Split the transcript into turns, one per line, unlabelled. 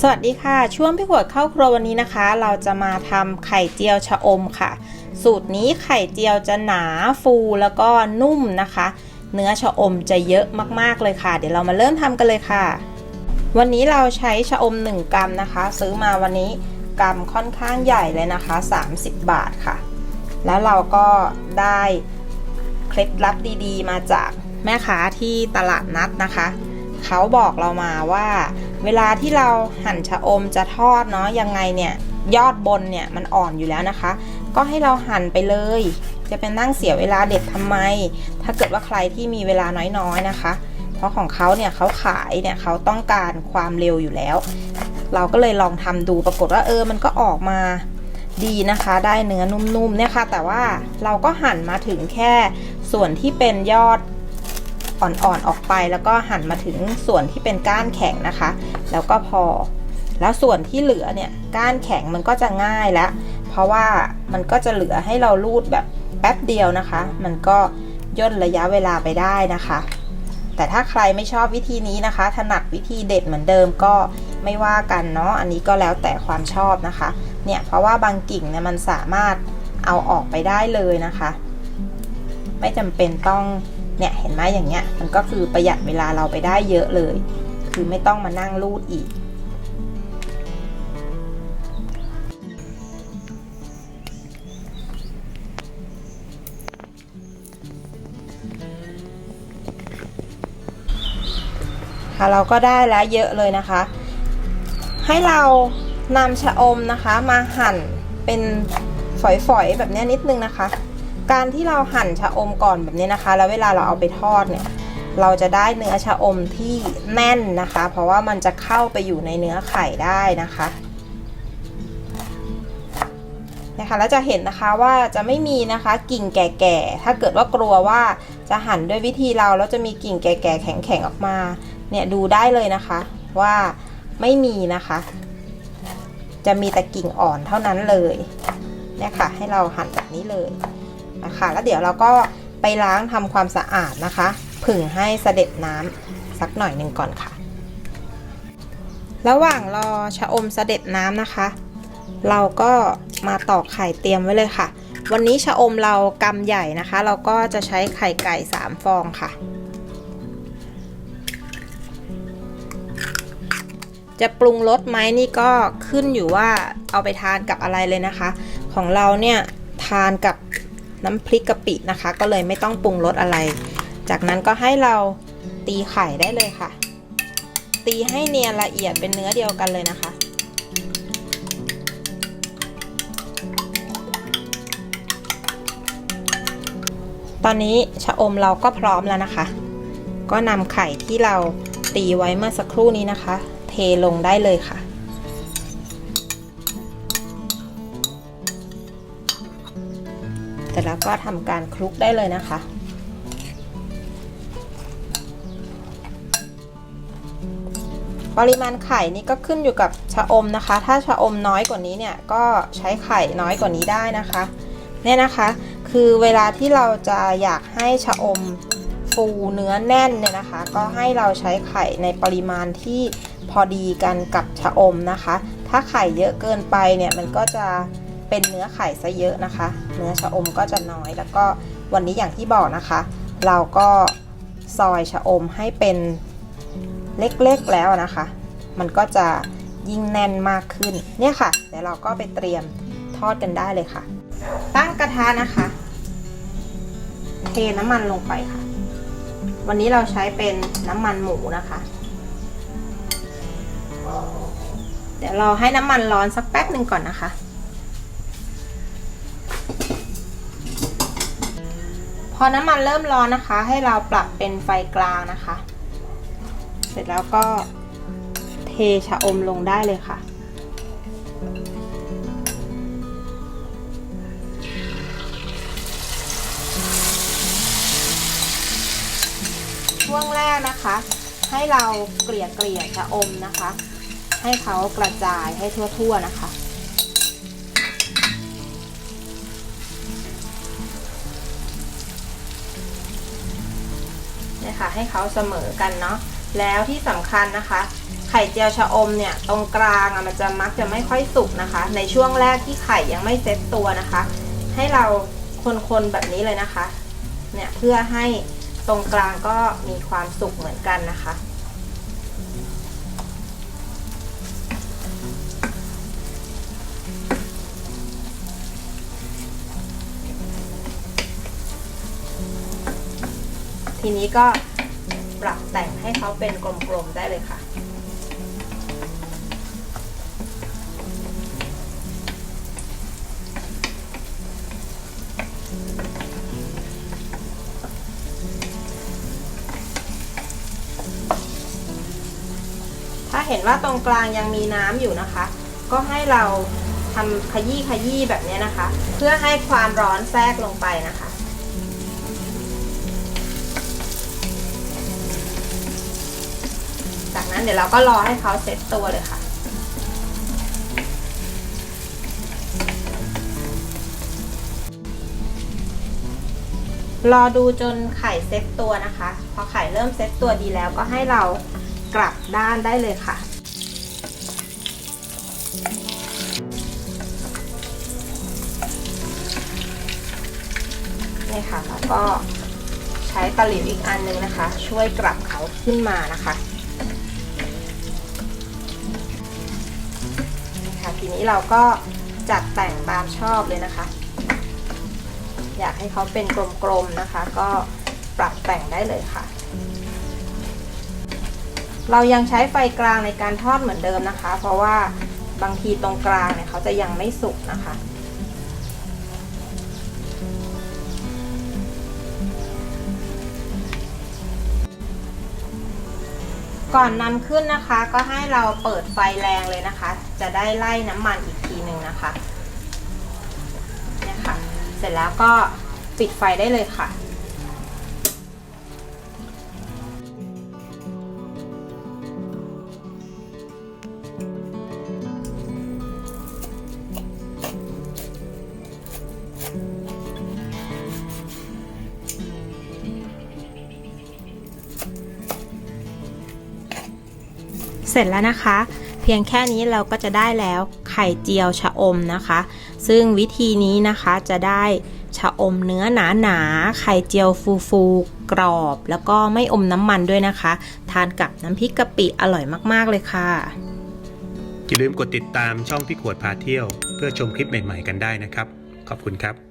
สวัสดีค่ะ ช่วงพี่ขวดเข้าครัววันนี้นะคะ เราจะมาทำไข่เจียวชะอมค่ะ สูตรนี้ไข่เจียวจะหนาฟูแล้วก็นุ่มนะคะ เนื้อชะอมจะเยอะมากๆเลยค่ะ เดี๋ยวเรามาเริ่มทำกันเลยค่ะ วันนี้เราใช้ชะอม 1 กรัมนะคะ ซื้อมาวันนี้กรัมค่อนข้างใหญ่เลยนะคะ 30 บาทค่ะ แล้วเราก็ได้เคล็ดลับดีๆ มาจากแม่ค้าที่ตลาดนัดนะคะ เขาบอกเรามาว่า เวลาที่เราหั่นชะอมจะทอดเนาะยังไงเนี่ยยอดบนเนี่ยมันอ่อนอยู่แล้วนะคะ ก็ให้เราหั่นไปเลย จะเป็นนั่งเสียเวลาเด็ดทำไม ถ้าเกิดว่าใครที่มีเวลาน้อยๆนะคะ เพราะของเขาเนี่ยเขาขายเนี่ยเขาต้องการความเร็วอยู่แล้ว เราก็เลยลองทำดูปรากฏว่าเออมันก็ออกมาดีนะคะ ได้เนื้อนุ่มๆเนี่ยค่ะ แต่ว่าเราก็หั่นมาถึงแค่ส่วนที่เป็นยอด อ่อนๆออกไปแล้วก็หั่นมาถึงส่วนที่เป็นก้านแข็งนะคะ แล้วก็พอ แล้วส่วนที่เหลือเนี่ยก้านแข็งมันก็จะง่ายแล้วเพราะว่ามันก็จะเหลือให้เราลูดแบบแป๊บเดียวนะคะ มันก็ย่นระยะเวลาไปได้นะคะ แต่ถ้าใครไม่ชอบวิธีนี้นะคะ ถนัดวิธีเด็ดเหมือนเดิมก็ไม่ว่ากันเนาะอันนี้ก็แล้วแต่ความชอบนะคะ เนี่ยเพราะว่าบางกิ่งเนี่ยมันสามารถเอาออกไปได้เลยนะคะ ไม่จำเป็นต้อง เนี่ยเห็นไหมอย่างเงี้ยมันก็คือประหยัดเวลาเราไปได้เยอะเลย คือไม่ต้องมานั่งรูดอีก ค่ะเราก็ได้แล้วเยอะเลยนะคะ ให้เรานำชะอมนะคะมาหั่นเป็นฝอยๆแบบนี้นิดนึงนะคะ การที่เราหั่นชะอมก่อนแบบนี้นะคะ แล้วเวลาเราเอาไปทอดเนี่ย เราจะได้เนื้อชะอมที่แน่นนะคะ เพราะว่ามันจะเข้าไปอยู่ในเนื้อไข่ได้นะคะนะคะแล้วจะเห็นนะคะว่าจะไม่มีนะคะกิ่งแก่ๆ ถ้าเกิดว่ากลัวว่าจะหั่นด้วยวิธีเราแล้วจะมีกิ่งแก่ๆ แข็งๆ ออกมา เนี่ยดูได้เลยนะคะว่าไม่มีนะคะ จะมีแต่กิ่งอ่อนเท่านั้นเลยเนี่ยค่ะให้เราหั่นแบบนี้เลย นะคะ แล้วเดี๋ยวเราก็ไปล้างทำความสะอาดนะคะ ผึ่งให้เสด็จน้ำสักหน่อยหนึ่งก่อนค่ะ ระหว่างรอชะอมเสด็จน้ำนะคะ เราก็มาตอกไข่เตรียมไว้เลยค่ะ วันนี้ชะอมเรากำใหญ่นะคะ เราก็จะใช้ไข่ไก่ 3 ฟองค่ะจะปรุงรสไหมนี่ก็ขึ้นอยู่ว่าเอาไปทานกับอะไรเลยนะคะ ของเราเนี่ยทานกับ น้ำพริกกะปินะคะ ก็เลยไม่ต้องปรุงรสอะไร จากนั้นก็ให้เราตีไข่ได้เลยค่ะ ตีให้เนียนละเอียดเป็นเนื้อเดียวกันเลยนะคะ ตอนนี้ชะอมเราก็พร้อมแล้วนะคะ ก็นำไข่ที่เราตีไว้เมื่อสักครู่นี้นะคะ เทลงได้เลยค่ะ แต่แล้วก็ทำการคลุกได้เลยนะคะ ปริมาณไข่นี่ก็ขึ้นอยู่กับชะอมนะคะ ถ้าชะอมน้อยกว่านี้เนี่ยก็ใช้ไข่น้อยกว่านี้ได้นะคะเนี่ยนะคะคือเวลาที่เราจะอยากให้ชะอมฟูเนื้อแน่นเนี่ยนะคะ ก็ให้เราใช้ไข่ในปริมาณที่พอดีกันกับชะอมนะคะ ถ้าไข่เยอะเกินไปเนี่ยมันก็จะ เป็นเนื้อไข่ซะเยอะนะคะ เนื้อชะอมก็จะน้อยแล้วก็วันนี้อย่างที่บอกนะคะ เราก็ซอยชะอมให้เป็นเล็กๆแล้วนะคะ มันก็จะยิ่งแน่นมากขึ้นเนี่ยค่ะเดี๋ยวเราก็ไปเตรียมทอดกันได้เลยค่ะ ตั้งกระทะนะคะ เทน้ำมันลงไปค่ะ วันนี้เราใช้เป็นน้ำมันหมูนะคะ เดี๋ยวเราให้น้ำมันร้อนสักแป๊บหนึ่งก่อนนะคะ พอน้ำมันเริ่มร้อนนะคะ ให้เราปรับเป็นไฟกลางนะคะ เสร็จแล้วก็เทชะอมลงได้เลยค่ะ ช่วงแรกนะคะ ให้เราเกลี่ยเกลี่ยชะอมนะคะ ให้เขากระจายให้ทั่วๆนะคะ เนี่ยค่ะให้เขาเสมอกันเนาะแล้วที่สำคัญนะคะ ไข่เจียวชะอมเนี่ยตรงกลางอะมันจะมักจะไม่ค่อยสุกนะคะ ในช่วงแรกที่ไข่ยังไม่เซ็ตตัวนะคะ ให้เราคนๆแบบนี้เลยนะคะเนี่ยเพื่อให้ตรงกลางก็มีความสุกเหมือนกันนะคะ ทีนี้ก็ปรับแต่งให้เขาเป็นกลมๆได้เลยค่ะ ถ้าเห็นว่าตรงกลางยังมีน้ำอยู่นะคะ ก็ให้เราทำขยี้ขยี้แบบนี้นะคะ เพื่อให้ความร้อนแทรกลงไปนะคะ นั้นเดี๋ยวเราก็รอให้เขาเซ็ตตัวเลยค่ะ รอดูจนไข่เซ็ตตัวนะคะ พอไข่เริ่มเซ็ตตัวดีแล้วก็ให้เรากลับด้านได้เลยค่ะนี่ค่ะแล้วก็ใช้ตะหลิวอีกอันนึงนะคะ ช่วยกลับเขาขึ้นมานะคะ ทีนี้เราก็จัดแต่งตามชอบเลยนะคะ อยากให้เขาเป็นกลมๆนะคะ ก็ปรับแต่งได้เลยค่ะ เรายังใช้ไฟกลางในการทอดเหมือนเดิมนะคะ เพราะว่าบางทีตรงกลางเนี่ยเขาจะยังไม่สุกนะคะ ก่อนนำขึ้นนะคะ ก็ให้เราเปิดไฟแรงเลยนะคะ จะได้ไล่น้ำมันอีกทีหนึ่งนะคะเนี่ยค่ะ เสร็จแล้วก็ปิดไฟได้เลยค่ะ ร็จแล้วนะคะ เพียงแค่นี้เราก็จะได้แล้วไข่เจียวชะอมนะคะ ซึ่งวิธีนี้นะคะจะได้ชะอมเนื้อหนาหนาๆไข่เจียวฟูฟูๆกรอบ แล้วก็ไม่อมน้ำมันด้วยนะคะ ทานกับน้ำพริกกะปิอร่อยมาก ๆ เลยค่ะ
อย่าลืมกดติดตามช่องพี่ขวดพาเที่ยว เพื่อชมคลิปใหม่ ๆ กันได้นะครับ ขอบคุณครับ